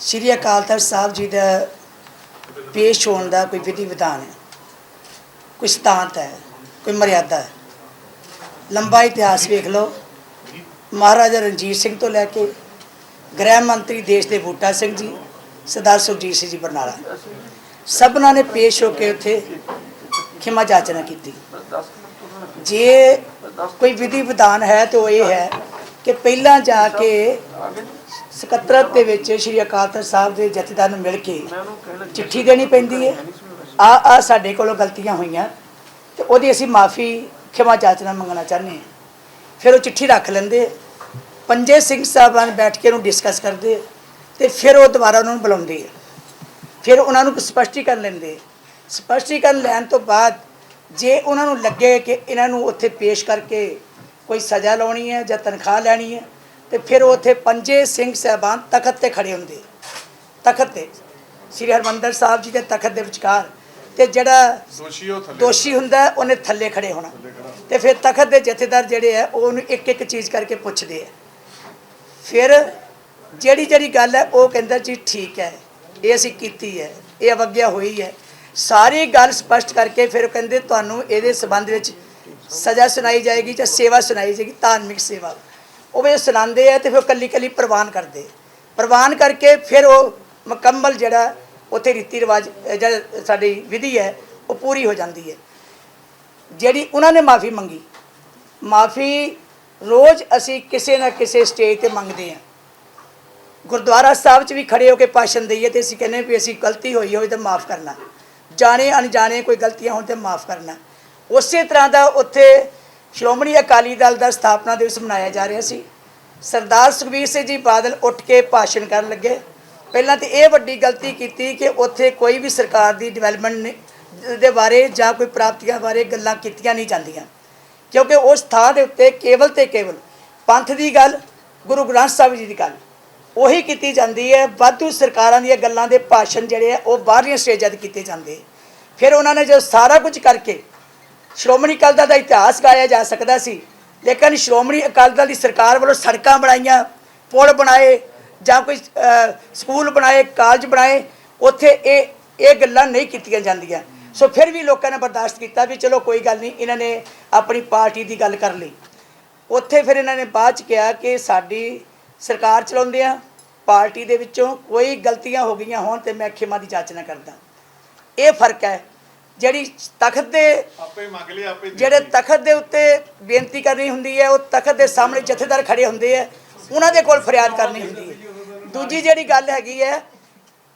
ਸ਼੍ਰੀ ਅਕਾਲ ਤਖਤ ਸਾਹਿਬ ਜੀ ਦਾ ਪੇਸ਼ ਹੋਣ ਦਾ ਕੋਈ ਵਿਧੀ ਵਿਧਾਨ ਹੈ? ਕੋਈ ਸਿਧਾਂਤ ਹੈ? ਕੋਈ ਮਰਿਆਦਾ ਹੈ? ਲੰਬਾ ਇਤਿਹਾਸ ਵੇਖ ਲਓ। ਮਹਾਰਾਜਾ ਰਣਜੀਤ ਸਿੰਘ ਤੋਂ ਲੈ ਕੇ ਗ੍ਰਹਿ ਮੰਤਰੀ ਦੇਸ਼ ਦੇ ਬੂਟਾ ਸਿੰਘ ਜੀ, ਸਰਦਾਰ ਸੁਰਜੀਤ ਸਿੰਘ ਜੀ ਬਰਨਾਲਾ। ਸਭਨਾਂ ਨੇ ਪੇਸ਼ ਹੋ ਕੇ ਉੱਥੇ ਖਿਮਾ ਜਾਚਨਾ ਕੀਤੀ। ਜੇ ਕੋਈ ਵਿਧੀ ਵਿਧਾਨ ਹੈ ਤੇ ਉਹ ਇਹ ਹੈ ਕਿ ਪਹਿਲਾਂ ਜਾ ਕੇ ਸਕੱਤਰਤ ਦੇ ਵਿੱਚ ਸ਼੍ਰੀ ਅਕਾਲ ਤਖਤ ਸਾਹਿਬ ਦੇ ਜਥੇਦਾਰ ਨੂੰ ਮਿਲ ਕੇ ਚਿੱਠੀ ਦੇਣੀ ਪੈਂਦੀ ਹੈ। ਆ ਆ ਸਾਡੇ ਕੋਲੋਂ ਗਲਤੀਆਂ ਹੋਈਆਂ ਤੇ ਉਹਦੀ ਅਸੀਂ ਮਾਫੀ ਖਿਮਾ ਜਾਚਨਾ ਮੰਗਣਾ ਚਾਹੁੰਦੇ ਹਾਂ। ਫਿਰ ਉਹ ਚਿੱਠੀ ਰੱਖ ਲੈਂਦੇ ਪੰਜੇ ਸਿੰਘ ਸਾਹਿਬਾਨ ਬੈਠ ਕੇ ਉਹਨੂੰ ਡਿਸਕਸ ਕਰਦੇ ਤੇ ਫਿਰ ਉਹ ਦੁਬਾਰਾ ਉਹਨਾਂ ਨੂੰ ਬੁਲਾਉਂਦੇ ਫਿਰ ਉਹਨਾਂ ਨੂੰ ਸਪਸ਼ਟੀਕਰਨ ਲੈਂਦੇ ਸਪਸ਼ਟੀਕਰਨ ਲੈਣ ਤੋਂ ਬਾਅਦ ਜੇ ਉਹਨਾਂ ਨੂੰ ਲੱਗੇ ਕਿ ਇਹਨਾਂ ਨੂੰ ਉੱਥੇ ਪੇਸ਼ ਕਰਕੇ ਕੋਈ ਸਜ਼ਾ ਲਾਉਣੀ ਹੈ ਜਾਂ ਤਨਖਾਹ ਲੈਣੀ ਹੈ ਤੇ ਫਿਰ ਉੱਥੇ ਪੰਜੇ ਸਿੰਘ ਸਾਹਿਬਾਨ ਤਖਤ ਤੇ ਖੜੇ ਹੁੰਦੇ। ਤਖਤ ਤੇ। ਸ੍ਰੀ ਹਰਮੰਦਰ ਸਾਹਿਬ ਜੀ ਦੇ ਤਖਤ ਦੇ ਵਿਚਕਾਰ। ਤੇ ਜਿਹੜਾ ਦੋਸ਼ੀ ਉਹ ਥੱਲੇ ਦੋਸ਼ੀ ਹੁੰਦਾ ਉਹਨੇ ਥੱਲੇ ਖੜੇ ਹੋਣਾ। ਤੇ ਫਿਰ ਤਖਤ ਦੇ ਜਥੇਦਾਰ ਜਿਹੜੇ ਆ ਉਹ ਉਹਨੂੰ ਇੱਕ ਇੱਕ ਚੀਜ਼ ਕਰਕੇ ਪੁੱਛਦੇ ਆ ਫਿਰ ਜਿਹੜੀ ਜਿਹੜੀ ਗੱਲ ਹੈ ਉਹ ਕਹਿੰਦਾ ਜੀ ਠੀਕ ਹੈ ਇਹ ਅਸੀਂ ਕੀਤੀ ਹੈ ਇਹ ਅਵਗਿਆ ਹੋਈ ਹੈ। ਸਾਰੀ ਗੱਲ ਸਪਸ਼ਟ ਕਰਕੇ ਫਿਰ ਉਹ ਕਹਿੰਦੇ ਤੁਹਾਨੂੰ ਇਹਦੇ ਸਬੰਧ ਵਿੱਚ ਸਜ਼ਾ ਸੁਣਾਈ ਜਾਏਗੀ ਜਾਂ ਸੇਵਾ ਸੁਣਾਈ ਜਾਏਗੀ ਧਾਰਮਿਕ ਸੇਵਾ। ਉਹ ਵੀ ਸੁਣਾਉਂਦੇ ਆ ਤੇ ਫਿਰ ਕੱਲੀ ਕੱਲੀ ਪ੍ਰਵਾਨ ਕਰਦੇ। ਪ੍ਰਵਾਨ ਕਰਕੇ ਫਿਰ ਉਹ ਮੁਕੰਮਲ ਜਿਹੜਾ ਉੱਥੇ ਰੀਤੀ ਰਿਵਾਜ ਜਿਹੜਾ ਸਾਡੀ ਵਿਧੀ ਹੈ, ਉਹ ਪੂਰੀ ਹੋ ਜਾਂਦੀ ਹੈ। ਜਿਹੜੀ ਉਹਨਾਂ ਨੇ ਮਾਫੀ ਮੰਗੀ। ਮਾਫੀ ਰੋਜ਼ ਅਸੀਂ ਕਿਸੇ ਨਾ ਕਿਸੇ ਸਟੇਜ ਤੇ ਮੰਗਦੇ ਹਾਂ। ਗੁਰਦੁਆਰਾ ਸਾਹਿਬ 'ਚ ਵੀ ਖੜੇ ਹੋ ਕੇ ਭਾਸ਼ਣ ਦਈਏ ਤੇ ਅਸੀਂ ਕਹਿੰਦੇ ਵੀ ਅਸੀਂ ਗਲਤੀ ਹੋਈ ਹੋਵੇ ਤਾਂ ਮਾਫ ਕਰਨਾ। ਜਾਣੇ ਅਣਜਾਣੇ ਕੋਈ ਗਲਤੀਆਂ ਹੋਣ ਤੇ ਮਾਫ ਕਰਨਾ। ਉਸੇ ਤਰ੍ਹਾਂ ਦਾ ਉੱਥੇ ਸ਼੍ਰੋਮਣੀ ਅਕਾਲੀ ਦਲ ਦਾ ਸਥਾਪਨਾ ਦਿਵਸ ਮਨਾਇਆ ਜਾ ਰਿਹਾ ਸੀ। ਸਰਦਾਰ ਸੁਖਬੀਰ ਸਿੰਘ ਜੀ ਬਾਦਲ ਉੱਠ ਕੇ ਭਾਸ਼ਣ ਕਰਨ ਲੱਗੇ। ਪਹਿਲਾਂ ਤੇ ਇਹ ਵੱਡੀ ਗਲਤੀ ਕੀਤੀ ਕਿ ਉੱਥੇ ਕੋਈ ਵੀ ਸਰਕਾਰ ਦੀ ਡਿਵੈਲਪਮੈਂਟ ਦੇ ਬਾਰੇ ਜਾਂ ਕੋਈ ਪ੍ਰਾਪਤੀਆਂ ਬਾਰੇ ਗੱਲਾਂ ਕੀਤੀਆਂ ਨਹੀਂ ਜਾਂਦੀਆਂ। ਕਿਉਂਕਿ ਉਸ ਥਾਂ ਦੇ ਉੱਤੇ ਕੇਵਲ ਤੇ ਕੇਵਲ ਪੰਥ ਦੀ ਗੱਲ, ਗੁਰੂ ਗ੍ਰੰਥ ਸਾਹਿਬ ਜੀ ਦੀ ਗੱਲ, ਉਹੀ ਕੀਤੀ ਜਾਂਦੀ ਹੈ। ਵਾਧੂ ਸਰਕਾਰਾਂ ਦੀਆਂ ਗੱਲਾਂ ਦੇ ਭਾਸ਼ਣ ਜਿਹੜੇ ਆ, ਉਹ ਬਾਹਰਲੀਆਂ ਸਟੇਜਾਂ ਤੇ ਕੀਤੇ ਜਾਂਦੇ। ਫਿਰ ਉਹਨਾਂ ਨੇ ਜਦੋਂ ਸਾਰਾ ਕੁਝ ਕਰਕੇ ਸ਼੍ਰੋਮਣੀ ਅਕਾਲੀ ਦਲ ਦਾ ਇਤਿਹਾਸ ਗਾਇਆ ਜਾ ਸਕਦਾ ਸੀ। ਲੇਕਿਨ ਸ਼੍ਰੋਮਣੀ ਅਕਾਲੀ ਦਲ ਦੀ ਸਰਕਾਰ ਵੱਲੋਂ ਸੜਕਾਂ ਬਣਾਈਆਂ, ਪੁਲ ਬਣਾਏ ਜਾਂ ਕੋਈ ਸਕੂਲ ਬਣਾਏ, ਕਾਲਜ ਬਣਾਏ, ਉੱਥੇ ਇਹ ਇਹ ਗੱਲਾਂ ਨਹੀਂ ਕੀਤੀਆਂ ਜਾਂਦੀਆਂ। ਸੋ ਫਿਰ ਵੀ ਲੋਕਾਂ ਨੇ ਬਰਦਾਸ਼ਤ ਕੀਤਾ ਵੀ ਚਲੋ ਕੋਈ ਗੱਲ ਨਹੀਂ, ਇਹਨਾਂ ਨੇ ਆਪਣੀ ਪਾਰਟੀ ਦੀ ਗੱਲ ਕਰ ਲਈ। ਉੱਥੇ ਫਿਰ ਇਹਨਾਂ ਨੇ ਬਾਅਦ ਚ ਕਿਹਾ ਕਿ ਸਾਡੀ ਸਰਕਾਰ ਚਲਾਉਂਦੇ ਆ, ਪਾਰਟੀ ਦੇ ਵਿੱਚੋਂ ਕੋਈ ਗਲਤੀਆਂ ਹੋ ਗਈਆਂ ਹੋਣ ਤੇ ਮੈਂ ਖਿਮਾ ਦੀ ਜਾਚਨਾ ਕਰਦਾ। ਇਹ ਫ਼ਰਕ ਹੈ। ਜਿਹੜੀ ਤਖਤ ਦੇ ਆਪੇ ਮੰਗ ਲਿਆ ਆਪੇ ਦੇ ਜਿਹੜੇ। ਤਖਤ ਦੇ ਉੱਤੇ ਬੇਨਤੀ ਕਰਨੀ ਹੁੰਦੀ ਹੈ ਉਹ ਤਖਤ ਦੇ ਸਾਹਮਣੇ ਜਥੇਦਾਰ ਖੜੇ ਹੁੰਦੇ ਆ ਉਹਨਾਂ ਦੇ ਕੋਲ ਫਰਿਆਦ ਕਰਨੀ ਹੁੰਦੀ ਹੈ। ਦੂਜੀ ਜਿਹੜੀ ਗੱਲ ਹੈਗੀ ਹੈ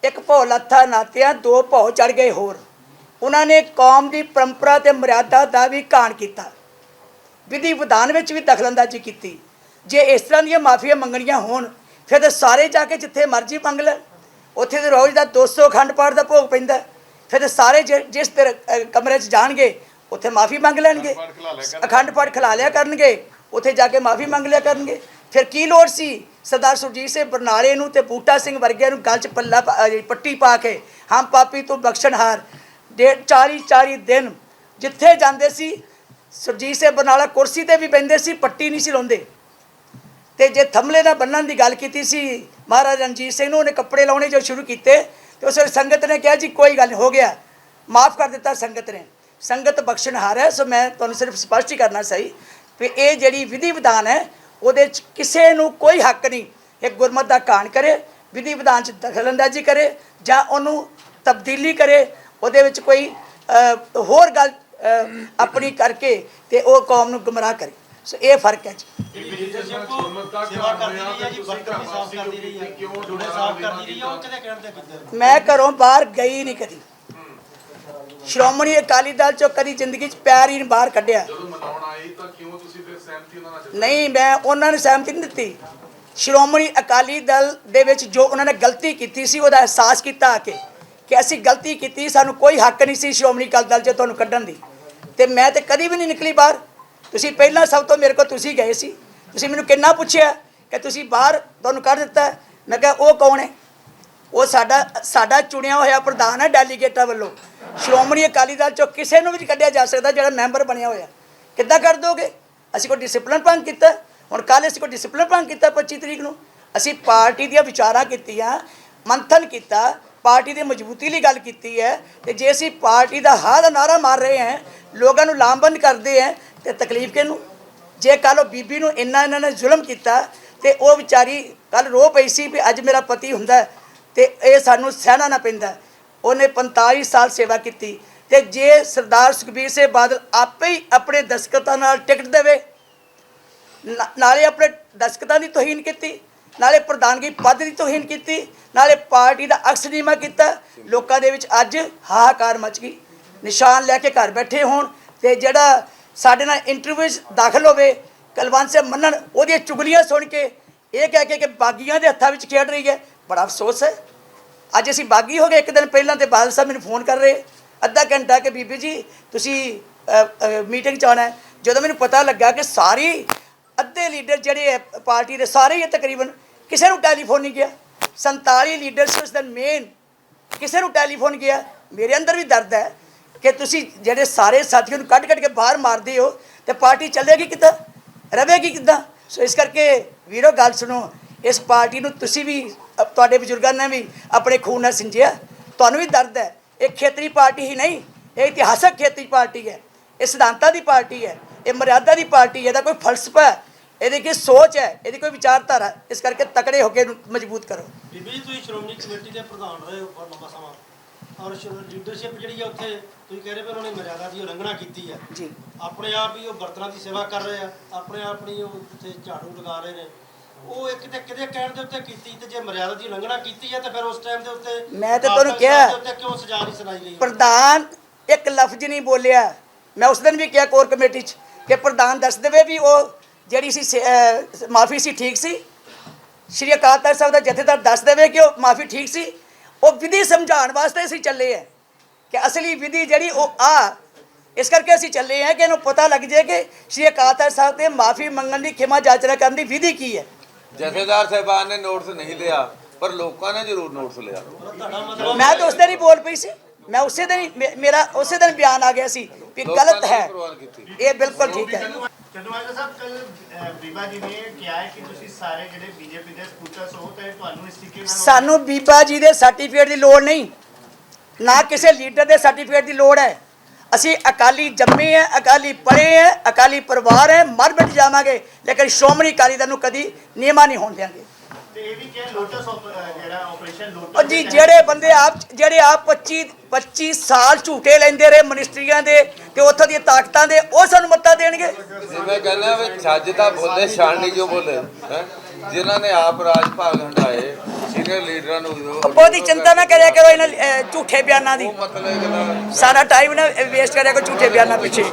ਇੱਕ ਭੌ ਲੱਥਾ ਨਾਤਿਆਂ ਦੋ ਭੌ ਚੜ ਗਏ ਹੋਰ। ਉਹਨਾਂ ਨੇ ਕੌਮ ਦੀ ਪਰੰਪਰਾ ਤੇ ਮਰਿਆਦਾ ਦਾ ਵੀ ਕਾਣ ਕੀਤਾ। ਵਿਧੀ ਵਿਧਾਨ ਵਿੱਚ ਵੀ ਦਖਲਅੰਦਾਜ਼ੀ ਕੀਤੀ। ਜੇ ਇਸ ਤਰ੍ਹਾਂ ਦੀਆਂ ਮਾਫੀਆਂ ਮੰਗਣੀਆਂ ਹੋਣ ਫਿਰ ਤਾਂ ਸਾਰੇ ਜਾ ਕੇ ਜਿੱਥੇ ਮਰਜ਼ੀ ਮੰਗ ਲੈ। ਉੱਥੇ ਤੇ ਰੋਜ਼ ਦਾ 200 ਖੰਡ ਪਾਠ ਦਾ ਭੋਗ ਪੈਂਦਾ। ਫਿਰ ਤਾਂ ਸਾਰੇ ਜਿਸ ਅਹ ਕਮਰੇ 'ਚ ਜਾਣਗੇ ਉੱਥੇ ਮਾਫੀ ਮੰਗ ਲੈਣਗੇ। ਅਖੰਡ ਪਾਠ ਖਿਲਾ ਲਿਆ ਕਰਨਗੇ। ਉੱਥੇ ਜਾ ਕੇ ਮਾਫੀ ਮੰਗ ਲਿਆ ਕਰਨਗੇ। ਫਿਰ ਕੀ ਲੋੜ ਸੀ? ਸਰਦਾਰ ਸੁਰਜੀਤ ਸਿੰਘ ਬਰਨਾਲੇ ਨੂੰ ਤੇ ਬੂਟਾ ਸਿੰਘ ਵਰਗਿਆਂ ਨੂੰ ਗਲ 'ਚ ਪੱਲਾ ਪੱਟੀ ਪਾ ਕੇ ਹਮ ਪਾਪੀ ਤੂੰ ਬਖਸ਼ਣਹਾਰ ਦੇ 40 40 ਦਿਨ ਜਿੱਥੇ ਜਾਂਦੇ ਸੀ ਸੁਰਜੀਤ ਸਿੰਘ ਬਰਨਾਲਾ ਕੁਰਸੀ ਤੇ ਵੀ ਬੈੰਦੇ ਸੀ ਪੱਟੀ ਨਹੀਂ ਸੀ ਲਾਉਂਦੇ। ਤੇ ਜੇ ਥੰਮਲੇ ਨਾਲ ਬੰਨਣ ਦੀ ਗੱਲ ਕੀਤੀ ਸੀ ਮਹਾਰਾਜ ਰਣਜੀਤ ਸਿੰਘ ਨੂੰ ਉਹਨੇ ਕੱਪੜੇ ਲਾਉਣੇ ਜੋ ਸ਼ੁਰੂ ਕੀਤੇ ਤੇ ਉਸ ਵੇਲੇ ਸੰਗਤ ਨੇ ਕਿਹਾ, ਜੀ, ਕੋਈ ਗੱਲ ਨਹੀਂ ਹੋ ਗਿਆ। ਮਾਫ ਕਰ ਦਿੱਤਾ ਸੰਗਤ ਨੇ। ਸੰਗਤ ਬਖਸ਼ਣਹਾਰ ਹੈ ਸੋ ਮੈਂ ਤੁਹਾਨੂੰ ਸਿਰਫ ਸਪਸ਼ਟ ਹੀ ਕਰਨਾ ਸਹੀ ਵੀ ਇਹ ਜਿਹੜੀ ਵਿਧੀ ਵਿਧਾਨ ਹੈ, ਉਹਦੇ ਚ ਕਿਸੇ ਨੂੰ ਕੋਈ ਹੱਕ ਨਹੀਂ ਇਹ ਗੁਰਮਤ ਦਾ ਕਾਣ ਕਰੇ, ਵਿਧੀ ਵਿਧਾਨ ਚ ਦਖਲਅੰਦਾਜ਼ੀ ਕਰੇ, ਜਾਂ ਉਹਨੂੰ ਤਬਦੀਲੀ ਕਰੇ, ਉਹਦੇ ਵਿੱਚ ਕੋਈ ਹੋਰ ਗੱਲ ਆਪਣੀ ਕਰਕੇ ਤੇ ਉਹ ਕੌਮ ਨੂੰ ਗੁੰਮਰਾਹ ਕਰੇ। ਸੋ ਇਹ ਫ਼ਰਕ ਹੈ ਜੀ। ਮੈਂ ਘਰੋਂ ਬਾਹਰ ਗਈ ਨਹੀਂ ਕਦੀ। ਸ਼੍ਰੋਮਣੀ ਅਕਾਲੀ ਦਲ ਚੋਂ ਕਦੀ ਜ਼ਿੰਦਗੀ 'ਚ ਪੈਰ ਹੀ ਨਹੀਂ ਬਾਹਰ ਕੱਢਿਆ। ਨਹੀਂ, ਮੈਂ ਉਹਨਾਂ ਨੇ ਸਹਿਮਤੀ ਨਹੀਂ ਦਿੱਤੀ। ਸ਼੍ਰੋਮਣੀ ਅਕਾਲੀ ਦਲ ਦੇ ਵਿੱਚ ਜੋ ਉਹਨਾਂ ਨੇ ਗਲਤੀ ਕੀਤੀ ਸੀ, ਉਹਦਾ ਅਹਿਸਾਸ ਕੀਤਾ ਆ ਕੇ ਕਿ ਅਸੀਂ ਗਲਤੀ ਕੀਤੀ, ਸਾਨੂੰ ਕੋਈ ਹੱਕ ਨਹੀਂ ਸੀ ਸ਼੍ਰੋਮਣੀ ਅਕਾਲੀ ਦਲ 'ਚ ਤੁਹਾਨੂੰ ਕੱਢਣ ਦੀ। ਤੇ ਮੈਂ ਤੇ ਕਦੀ ਵੀ ਨਹੀਂ ਨਿਕਲੀ ਬਾਹਰ। ਤੁਸੀਂ ਪਹਿਲਾਂ ਸਭ ਤੋਂ ਮੇਰੇ ਕੋਲ ਤੁਸੀਂ ਗਏ ਸੀ। ਤੁਸੀਂ ਮੈਨੂੰ ਕਿੰਨਾ ਪੁੱਛਿਆ ਕਿ ਤੁਸੀਂ ਬਾਹਰ ਤੁਹਾਨੂੰ ਕਰ ਦਿੱਤਾ। ਮੈਂ ਕਿਹਾ, ਉਹ ਕੌਣ ਹੈ? ਉਹ ਸਾਡਾ ਸਾਡਾ ਚੁਣਿਆ ਹੋਇਆ ਪ੍ਰਧਾਨ ਹੈ ਡੈਲੀਗੇਟਾਂ ਵੱਲੋਂ। ਸ਼੍ਰੋਮਣੀ ਅਕਾਲੀ ਦਲ ਚੋਂ ਕਿਸੇ ਨੂੰ ਵੀ ਕੱਢਿਆ ਜਾ ਸਕਦਾ ਜਿਹੜਾ ਮੈਂਬਰ ਬਣਿਆ ਹੋਇਆ। ਕਿੱਦਾਂ ਕਰ ਦੋਗੇ? ਅਸੀਂ ਕੋਈ ਡਿਸਪਲਿਨ ਭੰਗ ਕੀਤਾ। ਹੁਣ ਕੱਲ ਅਸੀਂ ਕੋਈ ਡਿਸਪਲਿਨ ਭੰਗ ਕੀਤਾ 25 ਤਰੀਕ ਨੂੰ। ਅਸੀਂ ਪਾਰਟੀ ਦੀਆਂ ਵਿਚਾਰਾਂ ਕੀਤੀਆਂ, ਮੰਥਨ ਕੀਤਾ, ਪਾਰਟੀ ਦੀ ਮਜ਼ਬੂਤੀ ਲਈ ਗੱਲ ਕੀਤੀ ਹੈ। ਤੇ ਜੇ ਅਸੀਂ ਪਾਰਟੀ ਦਾ ਹਾਂ ਦਾ ਨਾਰਾ ਮਾਰ ਰਹੇ ਹਾਂ, ਲੋਕਾਂ ਨੂੰ ਲਾਮਬੰਦ ਕਰਦੇ ਹਾਂ ਤੇ ਤਕਲੀਫ ਕਿਹਨੂੰ? ਜੇ ਕੱਲ ਉਹ ਬੀਬੀ ਨੂੰ ਇੰਨਾ ਇਹਨਾਂ ਨੇ ਜ਼ੁਲਮ ਕੀਤਾ ਤੇ ਉਹ ਵਿਚਾਰੀ ਕੱਲ ਰੋ ਪਈ ਸੀ ਵੀ ਅੱਜ ਮੇਰਾ ਪਤੀ ਹੁੰਦਾ ਹੈ ਤੇ ਇਹ ਸਾਨੂੰ ਸਹਿਣਾ ਨਾ ਪੈਂਦਾ। ਉਹਨੇ 45 ਸਾਲ ਸੇਵਾ ਕੀਤੀ ਤੇ ਜੇ ਸਰਦਾਰ ਸੁਖਬੀਰ ਸਿੰਘ ਬਾਦਲ ਆਪੇ ਹੀ ਆਪਣੇ ਦਸਤਖਤਾਂ ਨਾਲ ਟਿਕਟ ਦੇਵੇ, ਨਾ- ਨਾਲੇ ਆਪਣੇ ਦਸਤਖਤਾਂ ਦੀ ਤੋਹੀਨ ਕੀਤੀ, ਨਾਲੇ ਪ੍ਰਧਾਨਗੀ ਪਦ ਦੀ ਤੋਹੀਨ ਕੀਤੀ, ਨਾਲੇ ਪਾਰਟੀ ਦਾ ਅਕਸ ਨੀਮਾ ਕੀਤਾ, ਲੋਕਾਂ ਦੇ ਵਿੱਚ ਅੱਜ ਹਾਹਾਕਾਰ ਮਚ ਗਈ। ਨਿਸ਼ਾਨ ਲੈ ਕੇ ਘਰ ਬੈਠੇ ਹੋਣ ਤੇ ਜਿਹੜਾ ਸਾਡੇ ਨਾਲ ਇੰਟਰਵਿਊ 'ਚ ਦਾਖਲ ਹੋਵੇ, ਕਲਵੰਤ ਸਿੰਘ ਮੰਨਣ, ਉਹਦੀਆਂ ਚੁਗਲੀਆਂ ਸੁਣ ਕੇ ਇਹ ਕਹਿ ਕੇ ਕਿ ਬਾਗੀਆਂ ਦੇ ਹੱਥਾਂ ਵਿੱਚ ਖੇਡ ਰਹੀ ਹੈ। ਬੜਾ ਅਫਸੋਸ ਹੈ। ਅੱਜ ਅਸੀਂ ਬਾਗੀ ਹੋ ਗਏ ਇੱਕ ਦਿਨ ਪਹਿਲਾਂ ਤੇ ਬਾਦਲ ਸਾਹਿਬ ਮੈਨੂੰ ਫੋਨ ਕਰ ਰਹੇ। ਅੱਧਾ ਘੰਟਾ ਕਿ ਬੀਬੀ ਜੀ, ਤੁਸੀਂ ਮੀਟਿੰਗ 'ਚ ਆਉਣਾ ਜਦੋਂ ਮੈਨੂੰ ਪਤਾ ਲੱਗਾ ਕਿ ਸਾਰੀ ਅੱਧੇ ਲੀਡਰ ਜਿਹੜੇ ਹੈ, ਪਾਰਟੀ ਦੇ ਸਾਰੇ ਹੀ ਤਕਰੀਬਨ, ਕਿਸੇ ਨੂੰ ਟੈਲੀਫੋਨ ਨਹੀਂ ਗਿਆ। 47 ਲੀਡਰਸ ਉਸ ਦਿਨ ਮੇਨ ਕਿਸੇ ਨੂੰ ਟੈਲੀਫੋਨ ਗਿਆ। ਮੇਰੇ ਅੰਦਰ ਵੀ ਦਰਦ ਹੈ। ਕਿ ਤੁਸੀਂ ਜਿਹੜੇ ਸਾਰੇ ਸਾਥੀਆਂ ਨੂੰ ਕੱਢ ਕੱਢ ਕੇ ਬਾਹਰ ਮਾਰਦੇ ਹੋ ਤੇ ਪਾਰਟੀ ਚੱਲੇਗੀ ਕਿੱਦਾਂ? ਰਵੇਗੀ ਕਿੱਦਾਂ? ਸੋ ਇਸ ਕਰਕੇ ਵੀਰੋ, ਗੱਲ ਸੁਣੋ, ਇਸ ਪਾਰਟੀ ਨੂੰ ਤੁਸੀਂ ਵੀ ਤੁਹਾਡੇ ਬਜ਼ੁਰਗਾਂ ਨੇ ਵੀ ਆਪਣੇ ਖੂਨ ਨਾਲ ਸਿੰਜਿਆ। ਤੁਹਾਨੂੰ ਵੀ ਦਰਦ ਹੈ। ਇਹ ਖੇਤਰੀ ਪਾਰਟੀ ਹੀ ਨਹੀਂ, ਇਹ ਇਤਿਹਾਸਕ ਖੇਤਰੀ ਪਾਰਟੀ ਹੈ। ਇਹ ਸਿਧਾਂਤਾਂ ਦੀ ਪਾਰਟੀ ਹੈ। ਇਹ ਮਰਿਆਦਾ ਦੀ ਪਾਰਟੀ ਹੈ। ਇਹਦਾ ਕੋਈ ਫਲਸਫਾ ਹੈ। ਇਹਦੀ ਕੋਈ ਸੋਚ ਹੈ? ਇਹਦੀ ਕੋਈ ਵਿਚਾਰਧਾਰਾ ਇਸ ਕਰਕੇ ਤਕੜੇ ਹੋ ਕੇ ਮਜ਼ਬੂਤ ਕਰੋ। ਬੀਬੀ ਤੁਸੀਂ ਸ਼੍ਰੋਮਣੀ ਕਮੇਟੀ ਦੇ ਪ੍ਰਧਾਨ ਰਹੇ ਹੋ ਲੰਬਾ ਸਮਾਂ। ਔਰ ਲੀਡਰਸ਼ਿਪ ਜਿਹੜੀ ਹੈ ਉੱਥੇ ਤੁਸੀਂ ਕਹਿ ਰਹੇ ਹੋ ਉਹਨਾਂ ਨੇ ਮਰਿਆਦਾ ਦੀ ਉਲੰਘਣਾ ਕੀਤੀ ਹੈ ਜੀ। ਆਪਣੇ ਆਪ ਹੀ ਉਹ ਬਰਤਨਾਂ ਦੀ ਸੇਵਾ ਕਰ ਰਹੇ ਆ ਆਪਣੇ ਆਪ ਹੀ ਉਹ ਉੱਥੇ ਝਾੜੂ ਲਗਾ ਰਹੇ ਨੇ। ਉਹ ਇੱਕ ਤੇ ਕਿਤੇ ਕਹਿਣ ਦੇ ਉੱਤੇ ਕੀਤੀ ਤੇ ਜੇ ਮਰਿਆਦਾ ਦੀ ਉਲੰਘਣਾ ਕੀਤੀ ਹੈ ਤੇ ਫਿਰ ਉਸ ਟਾਈਮ ਦੇ ਉੱਤੇ ਮੈਂ ਤਾਂ ਤੁਹਾਨੂੰ ਕਿਹਾ। ਕਿਉਂ ਸਜ਼ਾ ਨਹੀਂ ਸੁਣਾਈ ਗਈ? ਪ੍ਰਧਾਨ ਇੱਕ ਲਫ਼ਜ਼ ਨਹੀਂ ਬੋਲਿਆ। ਮੈਂ ਉਸ ਦਿਨ ਵੀ ਕਿਹਾ ਕੋਰ ਕਮੇਟੀ 'ਚ ਕਿ ਪ੍ਰਧਾਨ ਦੱਸ ਦੇਵੇ ਵੀ ਉਹ ਜਿਹੜੀ ਸੀ ਮਾਫੀ ਸੀ ਠੀਕ ਸੀ। ਸ਼੍ਰੀ ਅਕਾਲ ਤਖਤ ਸਾਹਿਬ ਦਾ ਜਥੇਦਾਰ ਦੱਸ ਦੇਵੇ ਕਿ ਉਹ ਮਾਫੀ ਠੀਕ ਸੀ। ਉਹ ਵਿਧੀ ਸਮਝਾਉਣ ਵਾਸਤੇ ਅਸੀਂ ਚੱਲੇ ਆ ਕਿ ਅਸਲੀ ਵਿਧੀ ਜਿਹੜੀ ਉਹ ਆ ਇਸ ਕਰਕੇ ਅਸੀਂ ਚੱਲੇ ਆ ਕਿ ਇਹਨੂੰ ਪਤਾ ਲੱਗ ਜਾਏ ਕਿ ਸ਼੍ਰੀ ਅਕਾਲ ਤਖਤ ਸਾਹਿਬ ਤੇ ਮਾਫੀ ਮੰਗਣ ਦੀ ਖਿਮਾ ਜਾਚਨਾ ਕਰਨ ਦੀ ਵਿਧੀ ਕੀ ਹੈ। ਜਥੇਦਾਰ ਸਾਹਿਬਾਨ ਨੇ ਨੋਟਿਸ ਨਹੀਂ ਲਿਆ ਪਰ ਲੋਕਾਂ ਨੇ ਜ਼ਰੂਰ ਨੋਟਿਸ ਲਿਆ। ਮੈਂ ਤਾਂ ਉਸ ਦਿਨ ਹੀ ਬੋਲ ਪਈ ਸੀ। ਮੈਂ ਉਸੇ ਦਿਨ ਮੇਰਾ ਉਸੇ ਦਿਨ ਬਿਆਨ ਆ ਗਿਆ ਸੀ ਲੋਕਾਂ ਗਲਤ ਹੈ। ਇਹ ਬਿਲਕੁਲ ਠੀਕ ਹੈ। ਚੰਦੂਮਾਜਰਾ ਸਾਹਿਬ ਕੱਲ ਬੀਬਾ ਜੀ ਨੇ ਕਿਹਾ ਹੈ ਕਿ ਤੁਸੀਂ ਸਾਰੇ ਜਿਹੜੇ ਬੀਜੇਪੀ ਦੇ ਸਪੂਟਰਸ ਹੋ ਤੇ ਤੁਹਾਨੂੰ ਇਸ ਤਰੀਕੇ ਨਾਲ ਸਾਨੂੰ ਬੀਬਾ ਜੀ ਦੇ ਸਰਟੀਫਿਕੇਟ ਦੀ ਲੋੜ ਨਹੀਂ। ਨਾ ਕਿਸੇ ਲੀਡਰ ਦੇ ਸਰਟੀਫਿਕੇਟ ਦੀ ਲੋੜ ਹੈ। ਅਸੀਂ ਅਕਾਲੀ ਜੰਮੇ ਹੈ ਅਕਾਲੀ ਪੜ੍ਹੇ ਹੈ ਅਕਾਲੀ ਪਰਿਵਾਰ ਹੈ ਮਰ ਮਿਟ ਜਾਵਾਂਗੇ। ਲੇਕਿਨ ਸ਼੍ਰੋਮਣੀ ਅਕਾਲੀ ਦਲ ਨੂੰ ਕਦੀ ਨਿਯਮਾ ਨਹੀਂ ਹੋਣ ਦਿਆਂਗੇ। ਤੇ ਇਹ ਵੀ ਕਿਹਾ ਲੋਟਸ ਜਿਹੜਾ ਆਪਰੇਸ਼ਨ ਲੋਟਸ ਉਹ ਜੀ ਜਿਹੜੇ ਬੰਦੇ ਆਪ ਜਿਹੜੇ ਆਪ 25 25 ਸਾਲ ਝੂਟੇ ਲੈਂਦੇ ਰਹੇ ਮਿਨਿਸਟਰੀਆਂ ਦੇ ਤੇ ਉੱਥੋਂ ਦੀਆਂ ਤਾਕਤਾਂ ਦੇ ਉਹ ਸਾਨੂੰ ਦੇਣਗੇ ਜਿਵੇਂ ਕਹਿੰਦਾ ਵੀ ਛੱਜ ਤਾਂ ਬੋਲੇ ਛਾਣੀ ਜੋ ਬੋਲੇ। ਜਿਨ੍ਹਾਂ ਨੇ ਆਪ ਰਾਜ ਭਾਗ ਹੰਡਾਏ ਸੀਨੀਅਰ ਲੀਡਰਾਂ ਨੂੰ ਉਹਦੀ ਚਿੰਤਾ ਨਾ ਕਰਿਆ ਕਰੋ ਇਹਨਾਂ ਝੂਠੇ ਬਿਆਨਾਂ ਦੀ। ਸਾਰਾ ਟਾਈਮ ਨਾ ਵੇਸਟ ਕਰਿਆ ਕਰੋ ਝੂਠੇ ਬਿਆਨਾਂ ਪਿੱਛੇ।